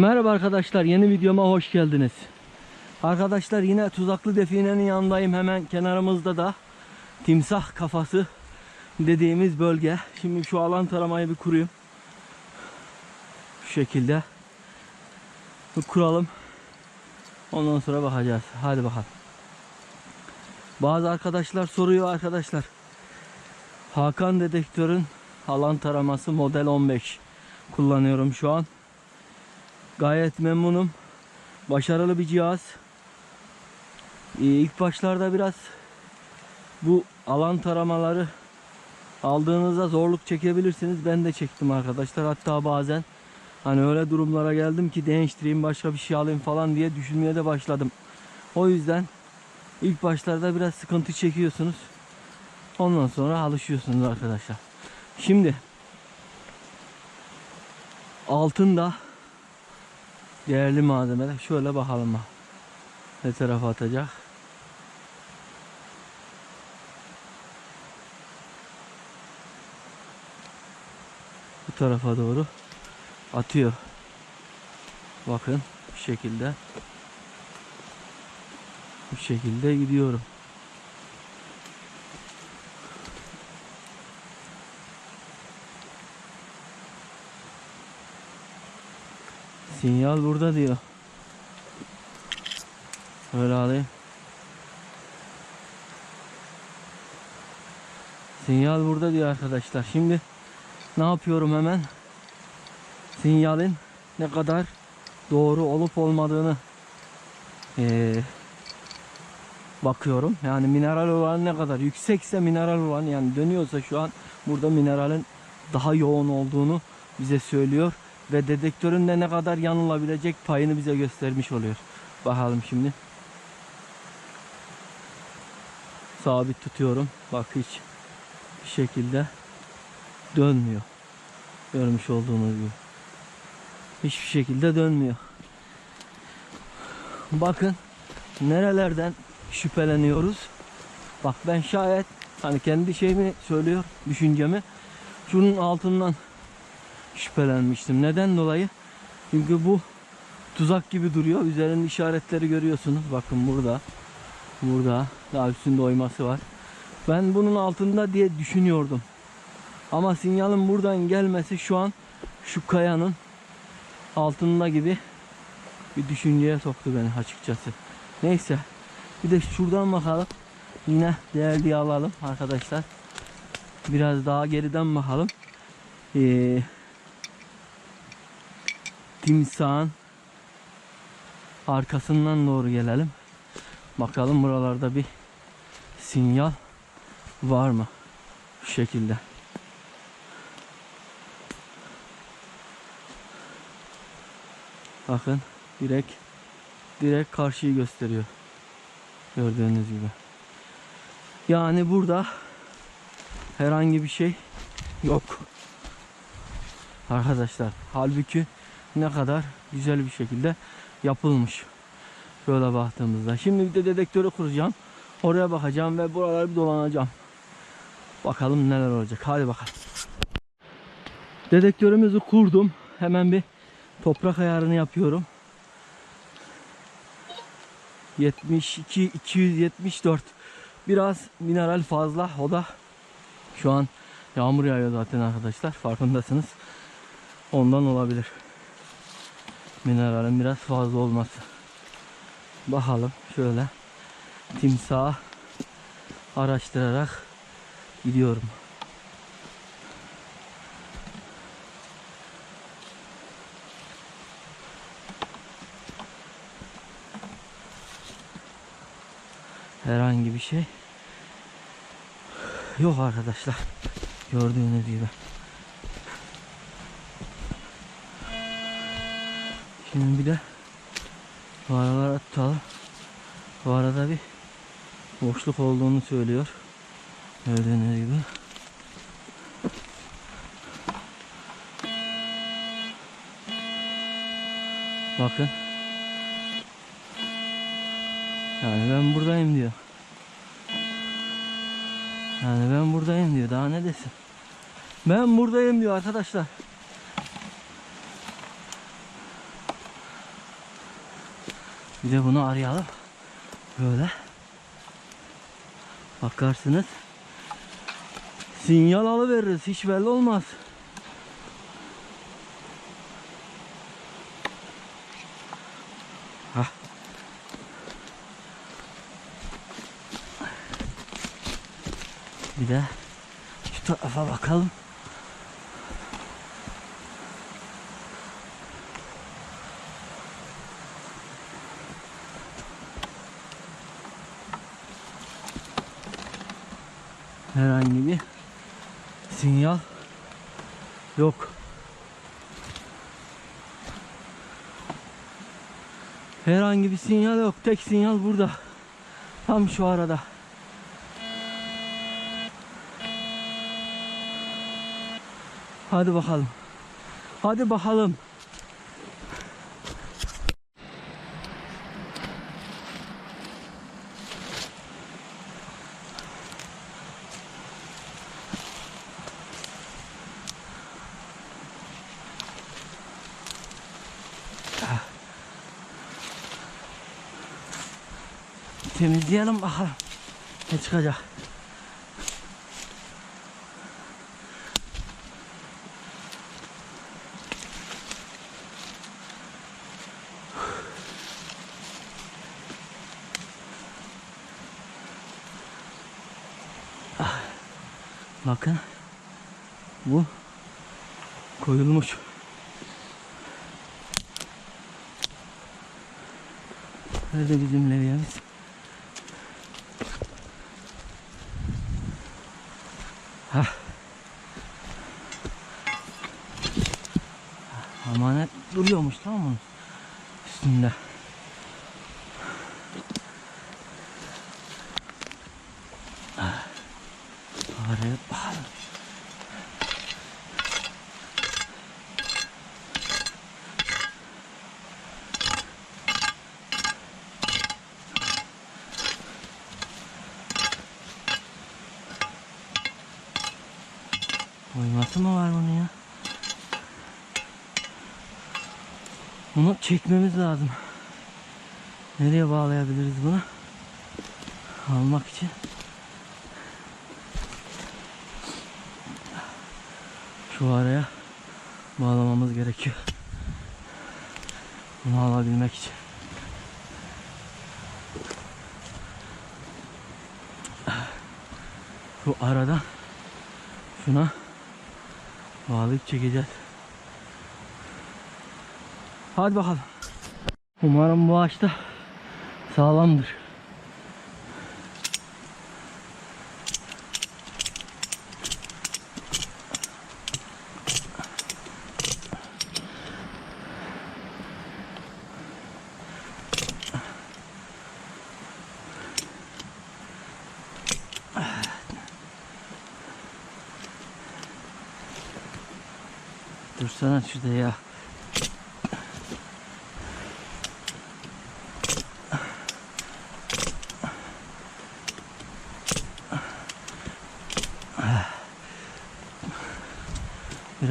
Merhaba arkadaşlar yeni videoma hoş geldiniz. Arkadaşlar yine tuzaklı definenin yanındayım hemen kenarımızda da timsah kafası dediğimiz bölge. Şimdi şu alan taramayı bir kurayım. Şu şekilde. Bir kuralım. Ondan sonra bakacağız. Hadi bakalım. Bazı arkadaşlar soruyor arkadaşlar. Hakan dedektörün alan taraması model 15 kullanıyorum şu an. Gayet memnunum. Başarılı bir cihaz. Ee, İlk başlarda biraz bu alan taramaları aldığınızda zorluk çekebilirsiniz. Ben de çektim arkadaşlar. Hatta bazen hani öyle durumlara geldim ki değiştireyim başka bir şey alayım falan diye düşünmeye de başladım. O yüzden ilk başlarda biraz sıkıntı çekiyorsunuz. Ondan sonra alışıyorsunuz arkadaşlar. Şimdi altında değerli malzemeler. Şöyle bakalım bak. Ne tarafa atacak? Bu tarafa doğru atıyor. Bakın bu şekilde. Bu şekilde gidiyorum. Sinyal burada diyor. Öyle alayım. Sinyal burada diyor arkadaşlar. Şimdi ne yapıyorum hemen? Sinyalin ne kadar doğru olup olmadığını eee, bakıyorum. Yani mineral oranı ne kadar yüksekse mineral oranı yani dönüyorsa şu an burada mineralin daha yoğun olduğunu bize söylüyor ve dedektörün de ne kadar yanılabilecek payını bize göstermiş oluyor. Bakalım şimdi. Sabit tutuyorum. Bak hiç bir şekilde dönmüyor. Görmüş olduğunuz gibi. Hiçbir şekilde dönmüyor. Bakın nerelerden şüpheleniyoruz. Bak ben şayet hani kendi şeyimi söylüyor, düşüncemi. Şunun altından şüphelenmiştim. Neden dolayı? Çünkü bu tuzak gibi duruyor. Üzerinde işaretleri görüyorsunuz. Bakın burada. Burada. Daha üstünde oyması var. Ben bunun altında diye düşünüyordum. Ama sinyalin buradan gelmesi şu an şu kayanın altında gibi bir düşünceye soktu beni açıkçası. Neyse. Bir de şuradan bakalım. Yine değerli alalım arkadaşlar. Biraz daha geriden bakalım. Ee, timsahın arkasından doğru gelelim. Bakalım buralarda bir sinyal var mı? Şu şekilde. Bakın direkt direkt karşıyı gösteriyor. Gördüğünüz gibi. Yani burada herhangi bir şey yok. Arkadaşlar halbuki ne kadar güzel bir şekilde yapılmış. Şöyle baktığımızda. Şimdi bir de dedektörü kuracağım. Oraya bakacağım ve buraları bir dolanacağım. Bakalım neler olacak. Hadi bakalım. Dedektörümüzü kurdum. Hemen bir toprak ayarını yapıyorum. 72 274 biraz mineral fazla o da şu an yağmur yağıyor zaten arkadaşlar farkındasınız ondan olabilir mineralin biraz fazla olması. Bakalım şöyle timsah araştırarak gidiyorum. Herhangi bir şey yok arkadaşlar. Gördüğünüz gibi şimdi bir de bu aralara tutalım bu arada bir boşluk olduğunu söylüyor gördüğünüz gibi bakın yani ben buradayım diyor. Yani ben buradayım diyor. Daha ne desin? Ben buradayım diyor arkadaşlar. Bir de bunu arayalım. Böyle. Bakarsınız. Sinyal alıveririz. Hiç belli olmaz. Hah. Bir de şu tarafa bakalım. Herhangi bir sinyal yok. Herhangi bir sinyal yok. Tek sinyal burada. Tam şu arada. Hadi bakalım. Hadi bakalım. Temizleyelim bakalım. Ne çıkacak? Ah. Bakın. Bu koyulmuş. Nerede bizim levyemiz? Hah. Amanet duruyormuş tamam mı? Üstünde. Ah. Araya bakalım. Oyması mı var bunun ya? Bunu çekmemiz lazım. Nereye bağlayabiliriz bunu? Almak için. Şu araya bağlamamız gerekiyor. Bunu alabilmek için. Şu aradan şuna bağlayıp çekeceğiz. Hadi bakalım. Umarım bu ağaçta sağlamdır. Dursana şurada ya.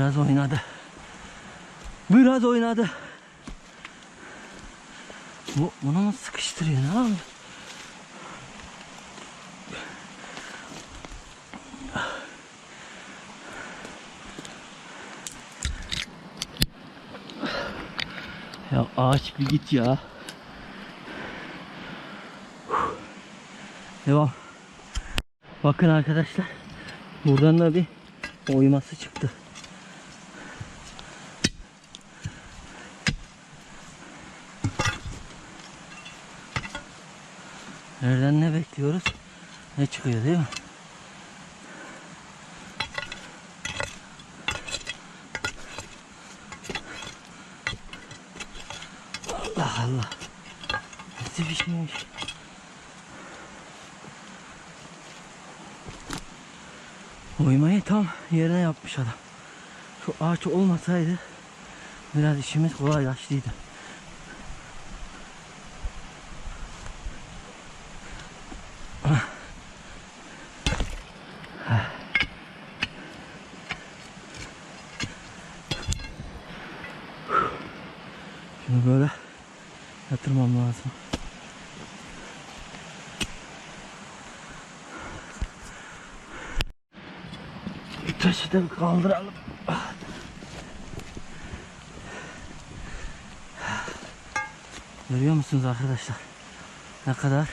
Biraz oynadı. Biraz oynadı. Bu, bunu mu sıkıştırıyor ne yapıyor? Ya ağaç bir git ya. Devam. Bakın arkadaşlar. Buradan da bir oyması çıktı. Nereden ne bekliyoruz? Ne çıkıyor değil mi? Allah Allah. Nasıl bir şeymiş? Oymayı tam yerine yapmış adam. Şu ağaç olmasaydı biraz işimiz kolaylaştıydı. Şunu böyle yatırmam lazım. Bir kaldıralım. Görüyor musunuz arkadaşlar? Ne kadar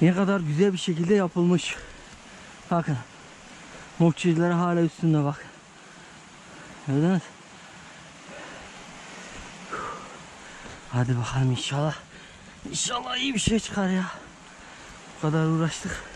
ne kadar güzel bir şekilde yapılmış. Bakın. Mokçiler hala üstünde bak. Gördünüz? Hadi bakalım inşallah. İnşallah iyi bir şey çıkar ya. Bu kadar uğraştık.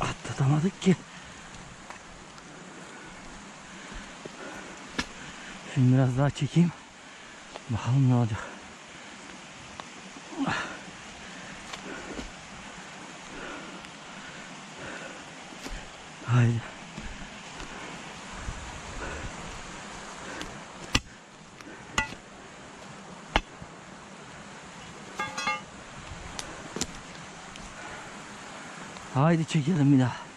Atlatamadık ki. Şimdi biraz daha çekeyim. Bakalım ne olacak. Haydi. Haydi çekelim bir daha.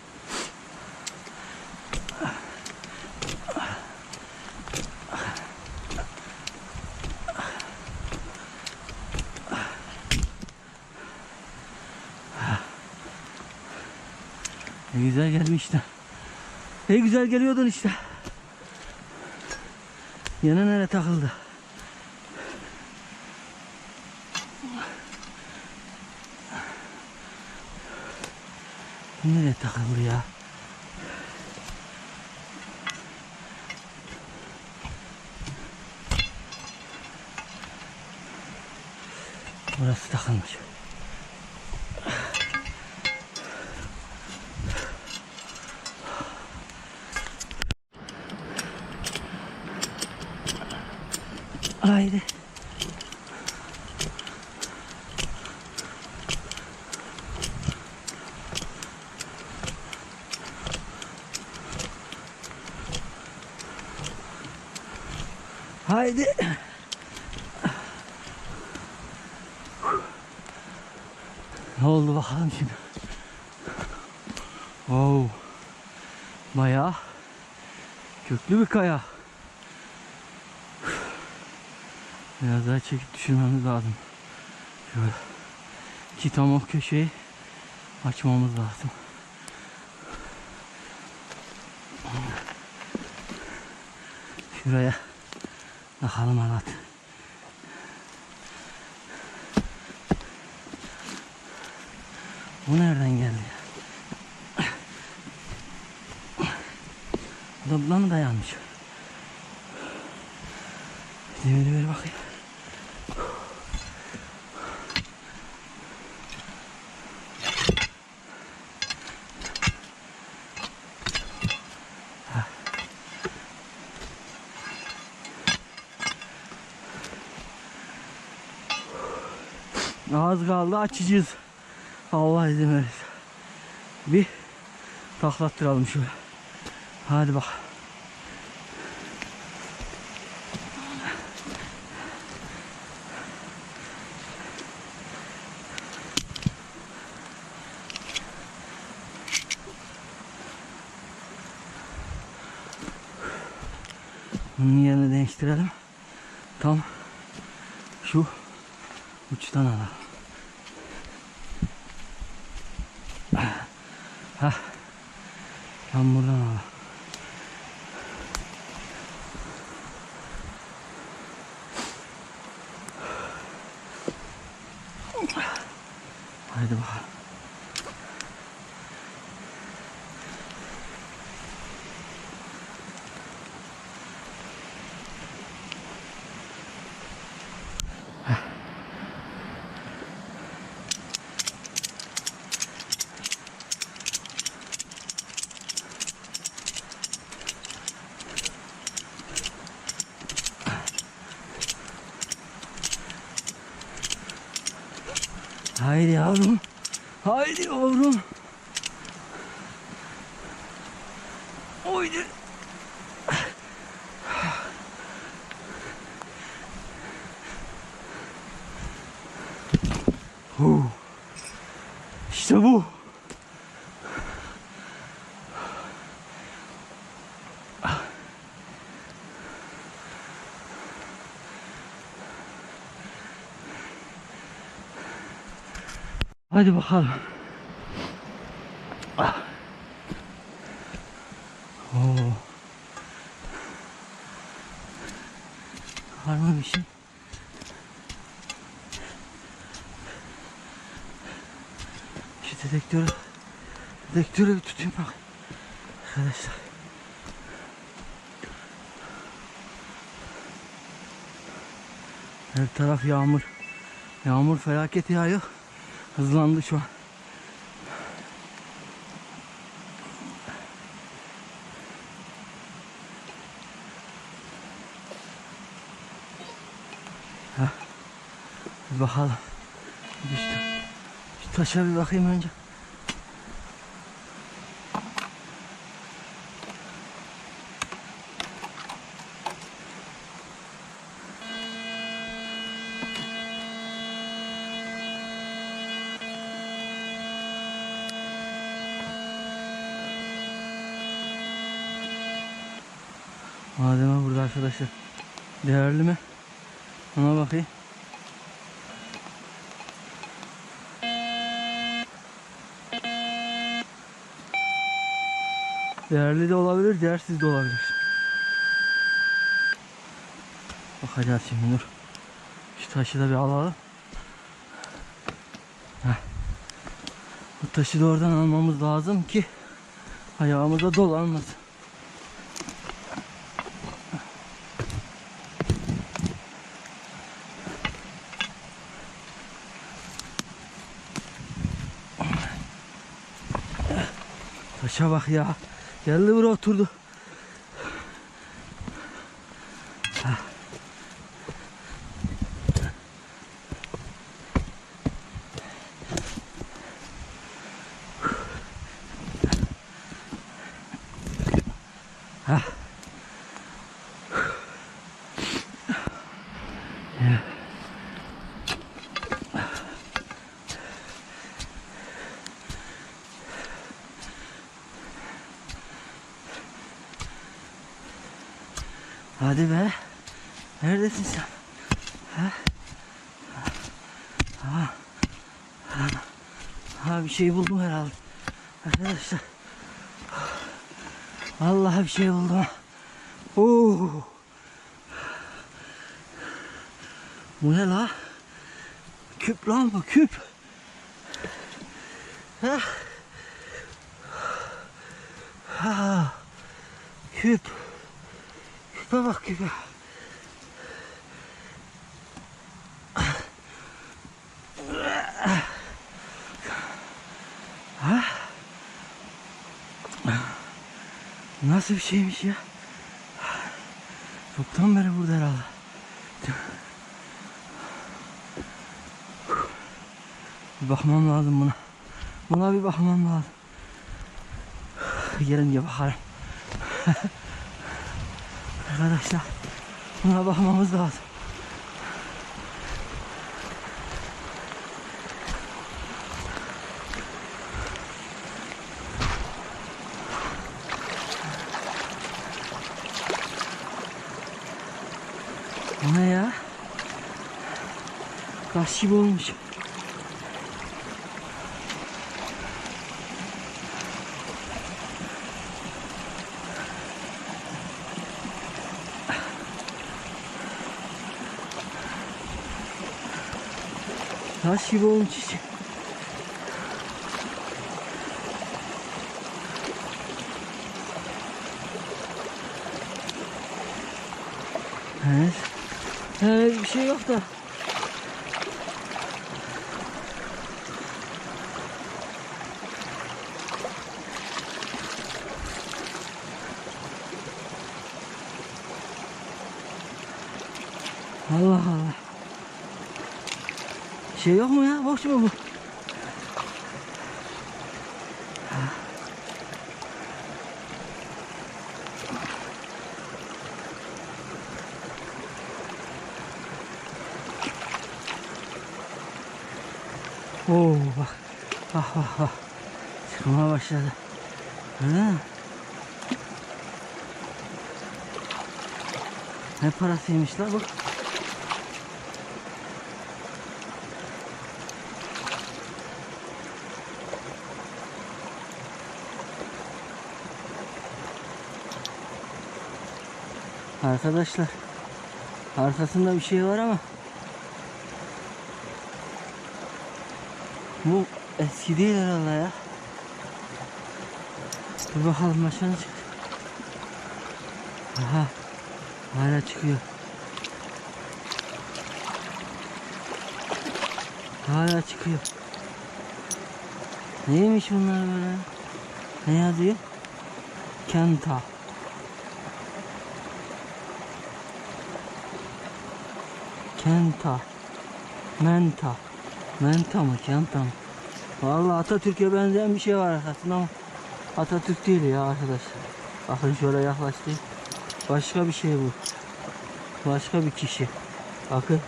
Güzel gelmişti. Ne güzel geliyordun işte. Yana nereye takıldı? Nereye takıldı ya? Burası takılmış. Haydi. Haydi. Ne oldu bakalım şimdi. Wow. Bayağı köklü bir kaya. Biraz daha çekip düşürmemiz lazım. Şöyle. İki tam o köşeyi açmamız lazım. Şuraya bakalım Alat. Bu nereden geldi ya? Bu da buna mı dayanmış? Demiri ver bakayım. Az kaldı açacağız. Allah izin verirse. Bir taklattıralım şöyle. Hadi bak. Bunun yerini değiştirelim. Tam şu uçtan alalım. Ha. Tam buradan alalım. Haydi bakalım. yavrum. Haydi yavrum. Oydu. Ooh. Hadi bakalım. Ah. Oo. Var mı bir şey? Şu dedektörü dedektörü bir tutayım bak. Arkadaşlar. Her taraf yağmur. Yağmur felaket yağıyor. Hızlandı şu an. Heh. Bakalım. Düştü. Şu taşa bir bakayım önce. Malzeme burada arkadaşlar. Değerli mi? Ona bakayım. Değerli de olabilir, değersiz de olabilir. Bakacağız şimdi dur. Şu taşı da bir alalım. Heh. Bu taşı da oradan almamız lazım ki ayağımıza dolanmasın. Taşa bak ya. Geldi buraya oturdu. Hadi be. Neredesin sen? Ha? Ha. Ha. Ha bir şey buldum herhalde. Arkadaşlar. Vallahi bir şey buldum. Oo. Bu ne la? Küp lan bu küp. Ha. Ha. Küp. Küpe bak küpe. Ha? Nasıl bir şeymiş ya? Çoktan beri burada herhalde. Bir bakmam lazım buna. Buna bir bakmam lazım. Gelin diye bakalım. Arkadaşlar buna bakmamız lazım. Bu ne ya? Taş gibi olmuş. Gibi olmuş içi. Evet. Evet bir şey yok da. Allah Allah. Şey yok mu ya? Boş mu bu? Oo bak. Bak bak bak. Çıkmaya başladı. Gördün mü? Ne parasıymış la bu? Arkadaşlar arkasında bir şey var ama bu eski değil herhalde ya. Dur bakalım başına çık. Aha hala çıkıyor. Hala çıkıyor. Neymiş bunlar böyle? Ne yazıyor? Kenta. Kenta. Menta. Menta mı? Kenta mı? Vallahi Atatürk'e benzeyen bir şey var arkasında ama Atatürk değil ya arkadaşlar. Bakın şöyle yaklaştı. Başka bir şey bu. Başka bir kişi. Bakın.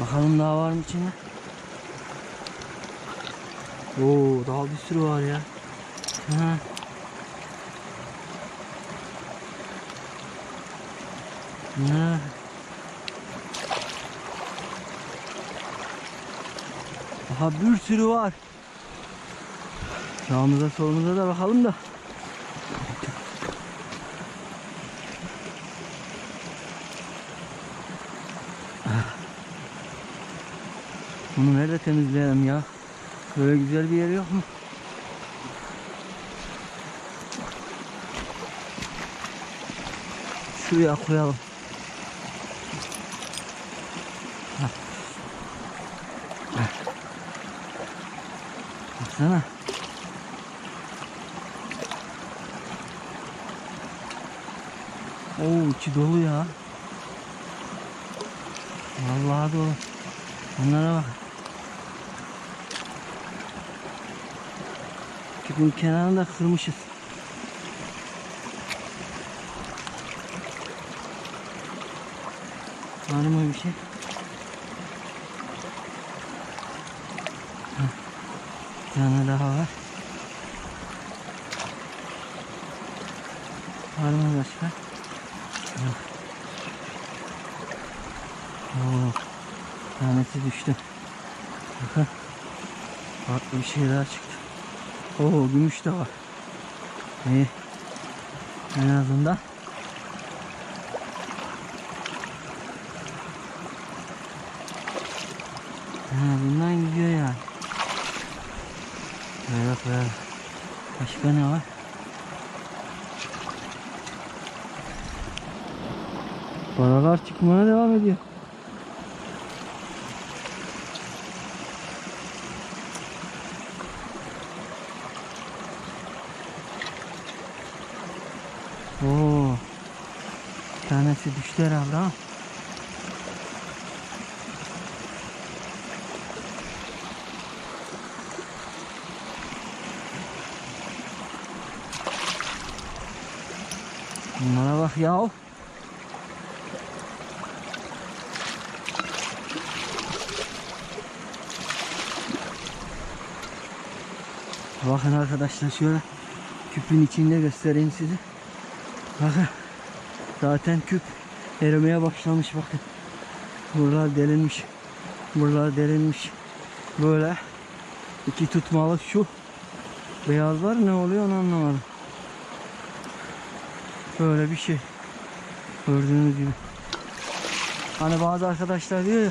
Bakalım daha var mı içinde? Oo daha bir sürü var ya. Ha. Ne? Daha bir sürü var. Sağımıza solumuza da bakalım da. Bunu nerede temizleyelim ya? Böyle güzel bir yer yok mu? Şuraya koyalım. Baksana. Oo içi dolu ya. Vallahi dolu. Bunlara bak. Küpün kenarını da kırmışız. Var mı bir şey? Heh. Bir tane daha var. Var mı başka? Yok. Oo, düştü. Bakın. Farklı bir şey daha çıktı. Oo gümüş de var. İyi. En azından. Ha, bundan gidiyor yani. Böyle. Başka ne var? Paralar çıkmaya devam ediyor. Oo. Bir tanesi düştü herhalde ha. Bunlara bak ya. Bakın arkadaşlar şöyle küpün içinde göstereyim size. Bakın zaten küp erimeye başlamış bakın. Buralar delinmiş. Buralar delinmiş. Böyle iki tutmalık şu beyazlar ne oluyor onu anlamadım. Böyle bir şey. Gördüğünüz gibi. Hani bazı arkadaşlar diyor ya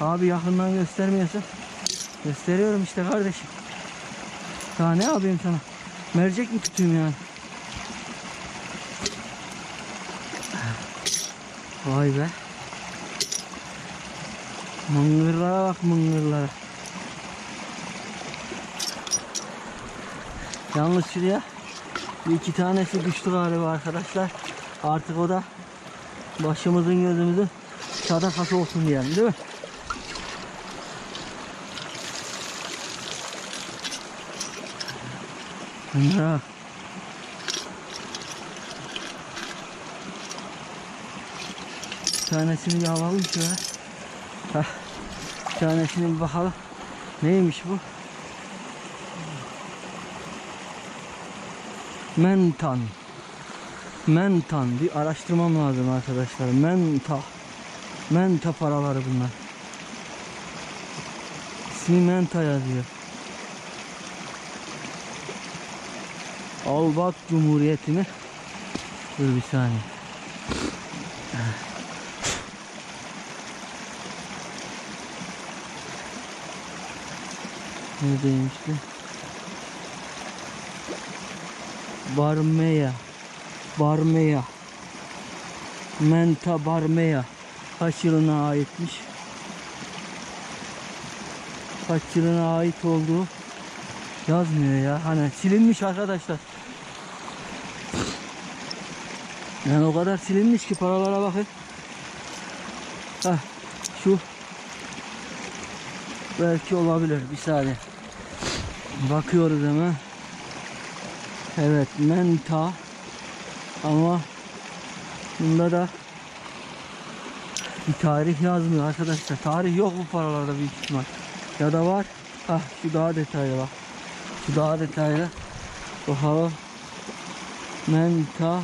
abi yakından göstermiyorsun. Gösteriyorum işte kardeşim. Daha ne yapayım sana? Mercek mi tutayım yani? Vay be. Mıngırlara bak mıngırlara. Yalnız şuraya bir iki tanesi düştü galiba arkadaşlar. Artık o da başımızın gözümüzün sadakası olsun diyelim değil mi? Bir tanesini bir alalım şöyle. Heh. tanesine bir bakalım. Neymiş bu? Mentan. Mentan. Bir araştırmam lazım arkadaşlar. Menta. Menta paraları bunlar. İsmi Menta yazıyor. Albat Cumhuriyeti mi? Dur bir saniye. Neredeymişti? Barmeya. Barmeya. Menta Barmeya. Kaç yılına aitmiş? Kaç yılına ait olduğu yazmıyor ya. Hani silinmiş arkadaşlar. Yani o kadar silinmiş ki paralara bakın. Hah şu belki olabilir bir saniye. Bakıyoruz hemen. Evet menta ama bunda da bir tarih yazmıyor arkadaşlar. Tarih yok bu paralarda büyük ihtimal. Ya da var. Ah şu daha detaylı bak. Şu daha detaylı. Bakalım. Menta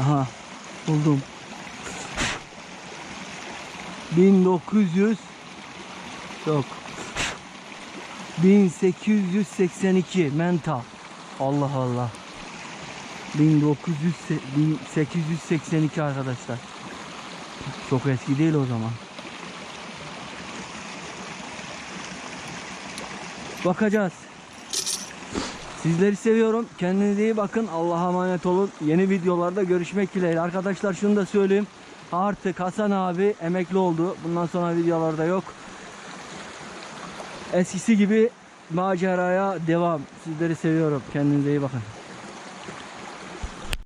Aha buldum. 1900 yok. 1882 menta. Allah Allah. 1900 1882 arkadaşlar. Çok eski değil o zaman. Bakacağız. Sizleri seviyorum. Kendinize iyi bakın. Allah'a emanet olun. Yeni videolarda görüşmek dileğiyle. Arkadaşlar şunu da söyleyeyim. Artık Hasan abi emekli oldu. Bundan sonra videolarda yok. Eskisi gibi maceraya devam. Sizleri seviyorum. Kendinize iyi bakın.